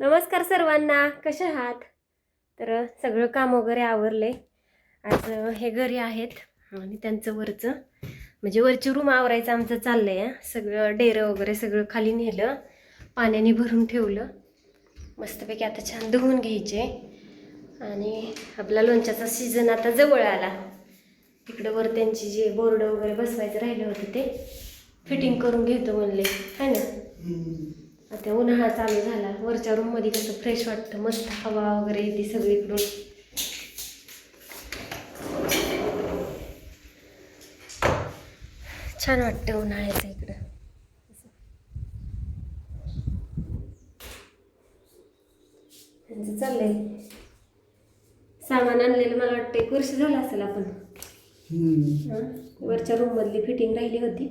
नमस्कार सर्वांना कशा आहात? तर सगळं काम वगैरे आवरले. आज हे घरी आहेत आणि त्यांचं वरचं म्हणजे वरची रूम आवरायचं आमचं चाललं आहे सगळं डेरं वगैरे सगळं खाली नेलं पाण्याने भरून ठेवलं. मस्तपैकी आता छान धुवून घ्यायचे. आणि आपला लोणच्याचा सीझन आता जवळ आला. तिकडं वर त्यांची जे बोर्ड वगैरे बसवायचं राहिले होते ते फिटिंग करून घेतो म्हणले. है ना? आता उन्हाळा चालू झाला. वरच्या रूममध्ये कसं फ्रेश वाटतं मस्त हवा वगैरे येते सगळीकडून. छान वाटतं उन्हाळ्याचं इकडं. त्यांचं चाललंय. सामान आणलेलं मला वाटतं एक वर्ष झालं असेल आपण? वरच्या रूम मधली फिटिंग राहिली होती.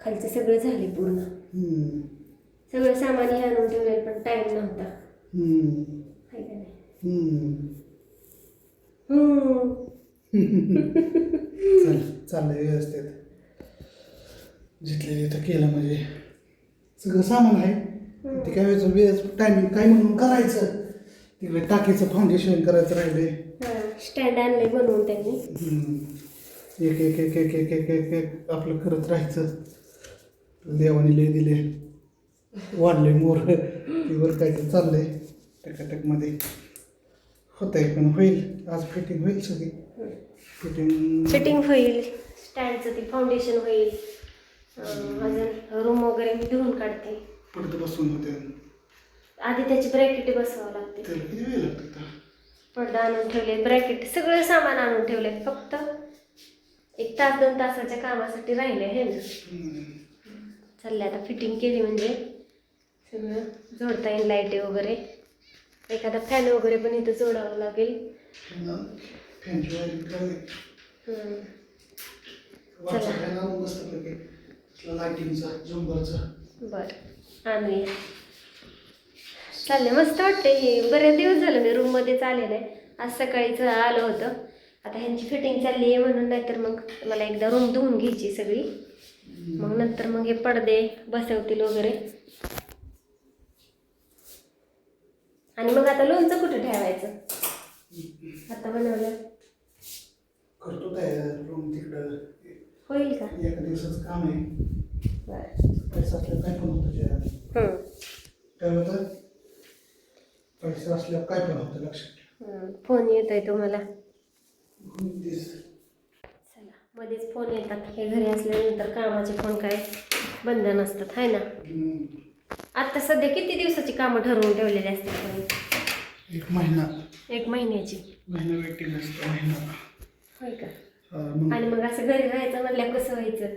खालचे सगळे झाले पूर्ण. सगळं सामान हे आणून ठेवलेलं पण टाइम नव्हता. हाय का नाही? हम्म. चाललंय व्यवस्थित. जिथले तिथं केलं म्हणजे. सगळं सामान आहे. ते काय वेळेचं वेळ टायमिंग काय म्हणून करायचं? तिकडे टाकीचं फाउंडेशन करायचं राहिले हा, स्टँड आणले बनवून त्यांनी. एक एक एक एक एक एक एक एक आपलं करत राहायचं. देवाने लय दिले वाढले मोर. वर काय ते चाललंय. टकाटकमध्ये होत आहे पण होईल. आज फिटिंग होईल सगळी. फिटिंग फिटिंग होईल. स्टँडचं ते फाउंडेशन होईल. अं, अजून रूम वगैरे मी धुवून काढते. पडत बसून होते. आधी त्याची ब्रॅकेट बसवावं लागते. त्याला किती वेळ लागतो आता? पडदा आणून ठेवले ब्रॅकेट सगळं सामान आणून ठेवले फक्त. एक तास दोन तासाच्या कामासाठी राहिले हे ना. हम्म. चाललंय आता फिटिंग केली म्हणजे. सगळं जोडता येईल लाईटी वगैरे. एखादा फॅन वगैरे पण इथं जोडावं लागेल. बरं. आणूया चाललंय. मस्त वाटते हे. बरेच दिवस झालं मी रूममध्येच आलेलं. आहे आज सकाळीच आलं होतं. आता ह्यांची फिटिंग चालली आहे म्हणून नाहीतर मग मला एकदा रूम धुवून घ्यायची सगळी. मग नंतर मग हे पडदे बसवतील वगैरे. आणि मग आता लोणचं कुठं ठेवायचं? आता बनवलं. करतो रूम तिकडं. होईल का? एका दिवसाचं काम आहे. बरं. पैसा असल्यावर काय पण होतं जरा हम्म. काय होतं पैसा असल्यावर काय पण होतं लक्षात ठेव. हम्म. फोन येतोय तुम्हाला. तेच. चला मध्येच फोन येतात. हे घरी असल्यानंतर कामाचे फोन काय बंद नसतात हाय ना? हम्म. आता सध्या किती दिवसाची कामं ठरवून ठेवलेली असतात एक महिना. एक महिन्याची. महिना वेटिंग असतं महिना. होय का? आणि मग असं घरी राहायचं म्हणल्या कसं व्हायचं?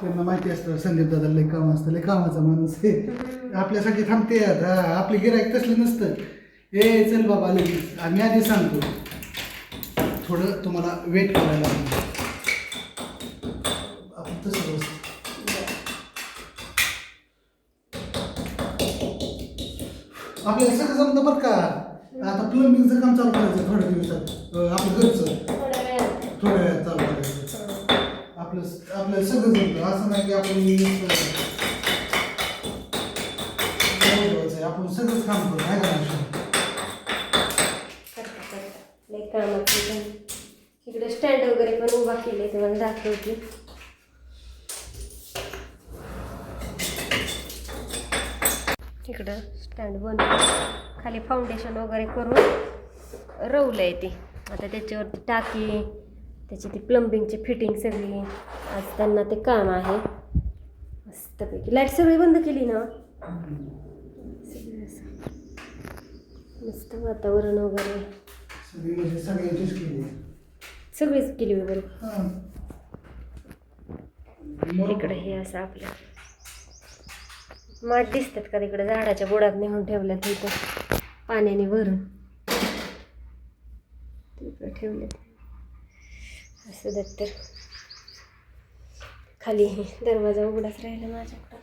त्यांना माहिती असतं संदीप दादा लय काम असतं लय कामाचा माणूस आहे. आपल्यासाठी थांबते आता. आपली गिरायक तसलं नसतं. ए चल बाबा लगेच आम्ही आधी सांगतो. थोडं तुम्हाला वेट करायला आपण तसं असतं आपल्याला सगळं जमतं बरं का? आता प्लंबिंगचं काम चालू करायचं थोड्या दिवसात. अं, आपलं घरचं. थोड्या वेळात. थोड्या वेळात चालू करायचं. आपलं आपल्याला सगळं जमतं. असं नाही की आपण. आपण सगळंच काम करू. करता करता. लई कामाचं पण इकडे स्टँड वगैरे पण उभा केले तुम्हाला दाखवते इकडं स्टँड बनवून खाली फाउंडेशन वगैरे करून रवलं आहे ते. आता त्याच्यावरती टाकी त्याची ती प्लंबिंगची फिटिंग सगळी. आज त्यांना ते काम आहे. मस्तपैकी. लाइट सगळी बंद केली ना? मस्त वातावरण वगैरे. सगळीच केली वगैरे. हां. इकडे हे असं आपलं माठ दिसतात का तिकडे? झाडाच्या बुडात नेऊन ठेवल्यात तिथं पाण्याने भरून. तिकडे ठेवले असं देत तर. खाली दरवाजा उघडाच राहिला माझ्याकडं.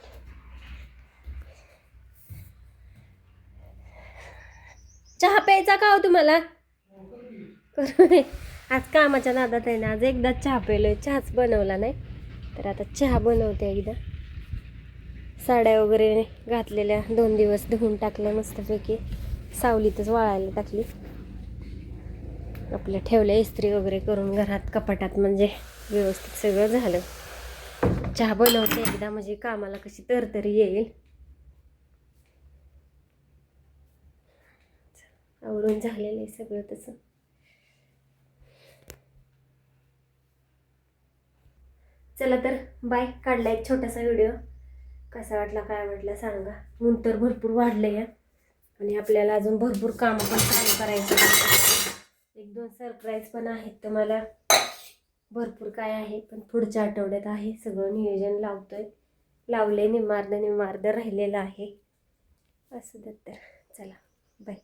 चहा प्यायचा का हो तुम्हाला? आज कामाच्या नादात आहे ना आज एकदा चहा पेलोय. चहाच बनवला नाही. तर आता चहा बनवते एकदा. साड्या वगैरे घातलेल्या दोन दिवस धुवून टाकल्या मस्तपैकी. सावलीतच वाळायला टाकली. आपल्या ठेवल्या इस्त्री वगैरे करून घरात कपाटात म्हणजे व्यवस्थित सगळं झालं. चहा बनवते एकदा म्हणजे कामाला कशी तरतरी येईल. आवरून झालेलं आहे सगळं तसं. चला तर बाय काढला एक छोटासा व्हिडिओ. कसा वाटला काय वाटला सांगा. ऊन तर भरपूर वाढलं या आणि आपल्याला अजून भरपूर कामं पण चालू करायचं एक दोन सरप्राईज पण आहेत तुम्हाला भरपूर काय आहे पण पुढच्या आठवड्यात आहे. सगळं नियोजन लावतोय. लावले निमार्द निमार्द राहिलेलं आहे. असं तर. चला बाय